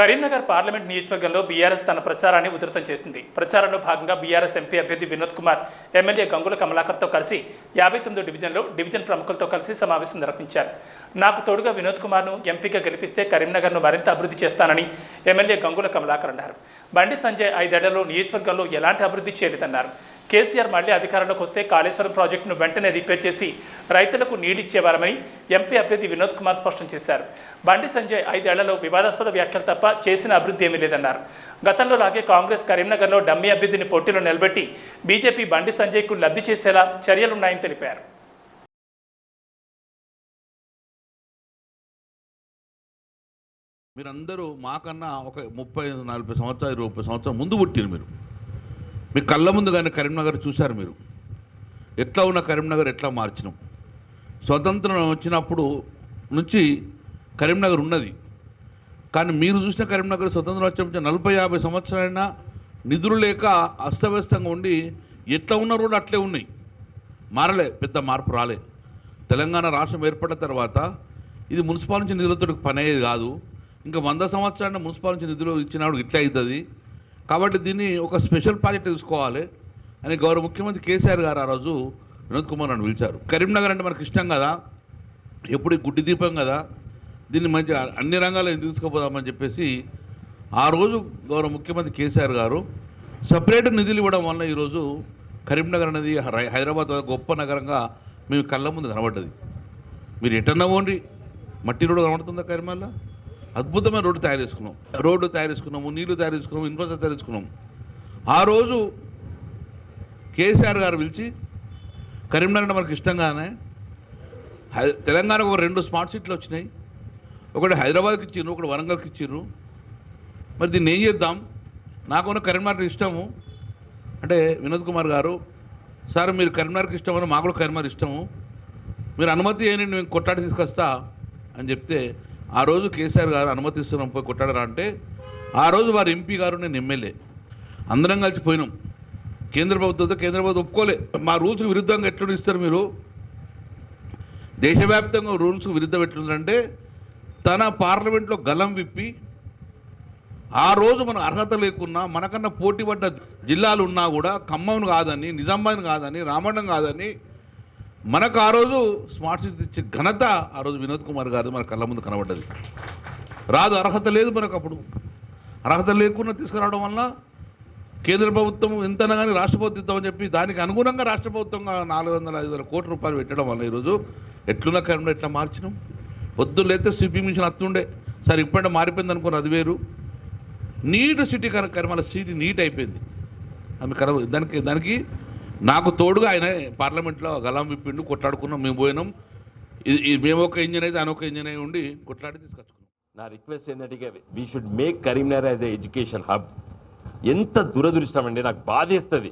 Karimnagar parliament నియోజకవర్గంలో BRS తన ప్రచారాన్ని ఉధృతం చేసింది. ప్రచారంలో భాగంగా బీఆర్ఎస్ ఎంపీ అభ్యర్థి వినోద్ కుమార్ ఎమ్మెల్యే గంగుల కమలాకర్తో కలిసి యాభై తొమ్మిదో డివిజన్లో డివిజన్ ప్రముఖులతో కలిసి సమావేశం నిర్వహించారు. నాకు తోడుగా వినోద్ కుమార్ను ఎంపీగా గెలిపిస్తే కరీంనగర్ను మరింత అభివృద్ధి చేస్తానని ఎమ్మెల్యే గంగుల కమలాకర్ అన్నారు. బండి సంజయ్ ఐదేళ్ళలో నియోజకవర్గంలో ఎలాంటి అభివృద్ధి చేయలేదన్నారు. కేసీఆర్ మళ్ళీ అధికారంలోకి వస్తే కాళేశ్వరం ప్రాజెక్టును వెంటనే రిపేర్ చేసి రైతులకు నీళ్ళిచ్చేవారమని ఎంపీ అభ్యర్థి వినోద్ కుమార్ స్పష్టం చేశారు. బండి సంజయ్ ఐదేళ్ళలో వివాదాస్పద వ్యాఖ్యలు తప్ప చేసిన అభివృద్ధి ఏమీ లేదన్నారు. గతంలో లాగే కాంగ్రెస్ కరీంనగర్లో డమ్మీ అభ్యర్థిని పోటీలో నిలబెట్టి బీజేపీ బండి సంజయ్కు లబ్ధి చేసేలా చర్యలున్నాయని తెలిపారు. మీరందరూ మాకన్నా ఒక ముప్పై నలభై సంవత్సరాలు ఇరవై ముప్పై సంవత్సరాలు ముందు పుట్టిరు మీరు. మీ కళ్ళ ముందు కానీ కరీంనగర్ చూశారు మీరు. ఎట్లా ఉన్న కరీంనగర్ ఎట్లా మార్చినాం. స్వతంత్రం వచ్చినప్పుడు నుంచి కరీంనగర్ ఉన్నది. కానీ మీరు చూసిన కరీంనగర్ స్వతంత్రం వచ్చిన నలభై యాభై సంవత్సరాలైనా నిధులు లేక అస్తవ్యస్తంగా ఉండి ఎట్లా ఉన్న రోడ్లు అట్లే ఉన్నాయి. మారలే పెద్ద మార్పు రాలే. తెలంగాణ రాష్ట్రం ఏర్పడిన తర్వాత ఇది మున్సిపాల్ నుంచి నిధులతో పని అయ్యేది కాదు. ఇంకా వంద సంవత్సరాల మున్సిపాల్ నుంచి నిధులు ఇచ్చినప్పుడు ఇట్లా అవుతుంది. కాబట్టి దీన్ని ఒక స్పెషల్ ప్రాజెక్ట్ తీసుకోవాలి అని గౌరవ ముఖ్యమంత్రి కేసీఆర్ గారు ఆ రోజు వినోద్ కుమార్ నన్ను పిలిచారు. కరీంనగర్ అంటే మనకి ఇష్టం కదా. ఎప్పుడు గుడ్డి దీపం కదా. దీన్ని మంచి అన్ని రంగాల్లో తీసుకుపోదామని చెప్పేసి ఆ రోజు గౌరవ ముఖ్యమంత్రి కేసీఆర్ గారు సపరేట్ నిధులు ఇవ్వడం వల్ల ఈరోజు కరీంనగర్ అనేది హైదరాబాద్ గొప్ప నగరంగా మేము కళ్ళ ముందు కనబడ్డది. మీరు ఎటన్నా ఓండి మట్టి రోడ్డు కనబడుతుందా కరీంనగర్లో? అద్భుతమైన రోడ్డు తయారు చేసుకున్నాం. రోడ్డు తయారు చేసుకున్నాము నీళ్ళు తయారు చేసుకున్నాము ఇన్ఫ్రాస్ట్రక్చర్ తయారు చేసుకున్నాం ఆ రోజు కేసీఆర్ గారు పిలిచి కరీంనగర్ అంటే మనకు ఇష్టంగానే హై- తెలంగాణకు ఒక రెండు స్మార్ట్ సిటీలు వచ్చినాయి. ఒకటి హైదరాబాద్కి ఇచ్చిర్రు ఒకటి వరంగల్కి ఇచ్చిర్రు మరి దీన్ని ఏం చేద్దాం? నాకున్న కరీంనగర్ ఇష్టము. అంటే వినోద్ కుమార్ గారు సార్ మీరు కరీంనగర్కి ఇష్టమని మాకు కూడా కరీంనగర్ ఇష్టము. మీరు అనుమతి ఏని మేము కొట్టాడి తీసుకొస్తా. అని చెప్తే ఆ రోజు కేసీఆర్ గారు అనుమతి ఇస్తున్నాం పోయి కొట్టాడరా అంటే ఆ రోజు వారి ఎంపీ గారు నేను ఎమ్మెల్యే. అందరం కలిసి పోయినాం. కేంద్ర ప్రభుత్వంతో కేంద్ర ప్రభుత్వం ఒప్పుకోలే. మా రూల్స్కి విరుద్ధంగా ఎట్లా ఇస్తారు మీరు? దేశవ్యాప్తంగా రూల్స్కి విరుద్ధం ఎట్లుందంటే తన పార్లమెంట్లో గలం విప్పి ఆ రోజు మన అర్హత లేకున్నా మనకన్నా పోటీ పడ్డ జిల్లాలు ఉన్నా కూడా ఖమ్మం కాదని నిజామాబాద్ కాదని రామండం కాదని మనకు ఆ రోజు స్మార్ట్ సిటీ ఇచ్చే ఘనత ఆ రోజు వినోద్ కుమార్ గారిది మన కళ్ళ ముందు కనబడ్డది. రాదు అర్హత లేదు మనకు అప్పుడు. అర్హత లేకుండా తీసుకురావడం వల్ల కేంద్ర ప్రభుత్వం ఎంతనా కానీ రాష్ట్ర ప్రభుత్వం చెప్పి దానికి అనుగుణంగా రాష్ట్ర ప్రభుత్వంగా నాలుగు వందల ఐదు వందల కోట్ల రూపాయలు పెట్టడం వల్ల ఈరోజు ఎట్లున్న కరెంట్ ఎట్లా మార్చినాం? పొద్దున్న అయితే సిపి మిషన్ అత్తుండే. సరే ఇప్పుడంటే మారిపోయింది అనుకోని అది వేరు. నీట్ సిటీ కనుక కరిమల సిటీ నీట్ అయిపోయింది. ఆమె కర దానికి దానికి నాకు తోడుగా ఆయన పార్లమెంట్లో గలం విప్పిండు కొట్లాడుకున్నాం మేము పోయినాం. ఇది మేము ఒక ఇంజన్ అయితే ఆయన ఒక ఇంజన్ అయి ఉండి కొట్లాడి తీసుకొచ్చుకున్నాం. నా రిక్వెస్ట్ ఏంటంటే we should make Karimnagar as a education hub ఎంత దురదృష్టం అండి నాకు బాధేస్తుంది.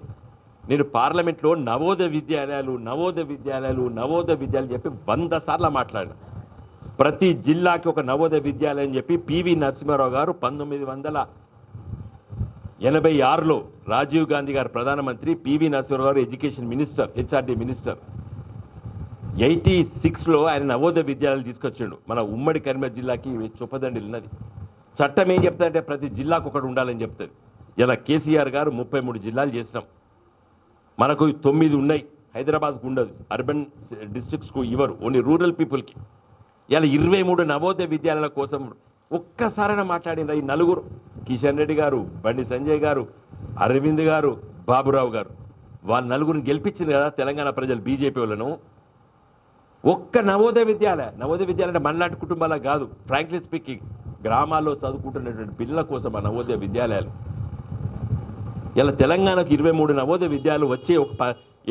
నేను పార్లమెంట్లో నవోదయ విద్యాలయాలు నవోదయ విద్యాలయాలు నవోదయ విద్యాలయాలు చెప్పి వంద సార్లు మాట్లాడినా. ప్రతి జిల్లాకి ఒక నవోదయ విద్యాలయం చెప్పి పివి నరసింహారావు గారు పంతొమ్మిది వందల ఎనభై ఆరులో రాజీవ్ గాంధీ గారు ప్రధానమంత్రి PV Narasimha Rao garu education minister HRD minister. Eighty సిక్స్లో ఆయన నవోదయ విద్యాలయాలు తీసుకొచ్చిండు. మన ఉమ్మడి కరీంనగర్ జిల్లాకి చొప్పదండి ఉన్నది. చట్టం ఏం చెప్తాదంటే ప్రతి జిల్లాకు ఒకటి ఉండాలని చెప్తుంది ఇలా కేసీఆర్ గారు ముప్పై మూడు జిల్లాలు చేసినాం. మనకు తొమ్మిది ఉన్నాయి. హైదరాబాద్కు ఉండదు. అర్బన్ డిస్ట్రిక్ట్స్కు ఇవ్వరు. ఓన్లీ రూరల్ పీపుల్కి. ఇలా ఇరవై మూడు నవోదయ విద్యాలయాల కోసం ఒక్కసారైనా మాట్లాడిన ఈ నలుగురు. కిషన్ రెడ్డి గారు బండి సంజయ్ గారు అరవింద్ గారు బాబురావు గారు. వాళ్ళ నలుగురిని గెలిపించింది కదా తెలంగాణ ప్రజలు బీజేపీ వాళ్ళను. ఒక్క నవోదయ విద్యాలయ నవోదయ విద్యాలయ అంటే మనలాంటి కుటుంబాల కాదు. ఫ్రాంక్లీ స్పీకింగ్ గ్రామాల్లో చదువుకుంటున్నటువంటి పిల్లల కోసం ఆ నవోదయ విద్యాలయాలు ఇలా తెలంగాణకు ఇరవై మూడు నవోదయ విద్యాలు వచ్చి ఒక ప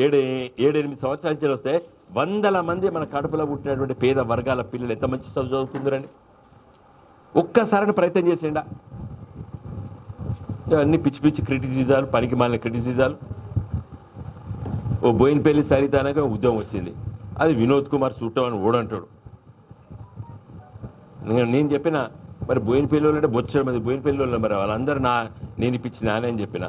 ఏడు ఏడెనిమిది సంవత్సరాల నుంచి వస్తే వందల మంది మన కడుపులో పుట్టినటువంటి పేద వర్గాల పిల్లలు ఎంత మంచి చదువు చదువుకుందరండి ఒక్కసారి ప్రయత్నం చేసిండా అన్ని పిచ్చి పిచ్చి క్రిటిసిజాలు పనికి మాలిన క్రిటిసిజాలు. ఓ బోయినపల్లి సరిత అనగా ఉద్యమం వచ్చింది. అది వినోద్ కుమార్ చూడటం అని ఓడంటాడు నేను నేను చెప్పిన మరి బోయినపల్లి వాళ్ళు అంటే బొచ్చడం మంది బోయినపల్లి వాళ్ళు మరి వాళ్ళందరూ నా నేను ఇప్పించి నానే అని చెప్పిన.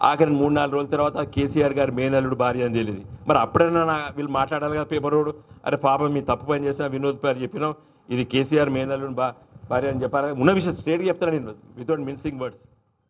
ఆఖరి మూడు నాలుగు రోజుల తర్వాత కేసీఆర్ గారు మేనల్లుడు భార్య అని తెలియదు. మరి అప్పుడైనా నా వీళ్ళు మాట్లాడాలి కదా పేపర్ రోడ్ అరే పాపం మీ తప్పు పని చేసినా వినోద్ గారు చెప్పినాం ఇది కేసీఆర్ మేనల్లుడు బా భార్య అని చెప్పాలి. ఉన్న విషయం స్ట్రేట్గా చెప్తాను నేను. Without mincing words